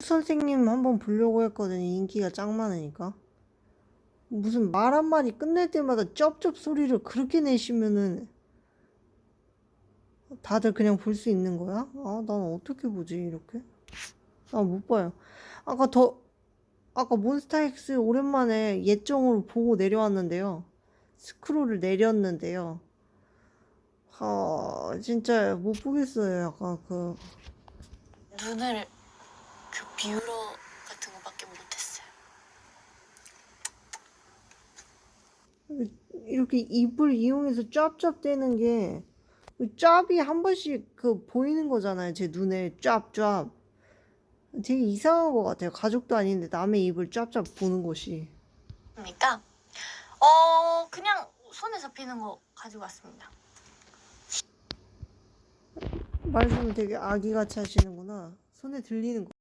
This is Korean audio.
선생님 한번 보려고 했거든요. 인기가 짱 많으니까. 무슨 말 한마디 끝낼 때마다 쩝쩝 소리를 그렇게 내시면은 다들 그냥 볼 수 있는 거야? 아, 난 어떻게 보지, 이렇게? 나 못 봐요. 아까 더, 아까 몬스타엑스 오랜만에 예정으로 보고 내려왔는데요. 스크롤을 내렸는데요. 아, 진짜 못 보겠어요. 약간 그, 눈을 그 뷰러 같은 거밖에 못했어요. 이렇게 입을 이용해서 짭짭대는 게 짭이 한 번씩 그 보이는 거잖아요. 제 눈에 짭짭. 되게 이상한 것 같아요. 가족도 아닌데 남의 입을 짭짭 보는 것이. 그러니까 어 그냥 손에 잡히는 거 가지고 왔습니다. 말씀을 되게 아기같이 하시는구나. 손에 들리는 거.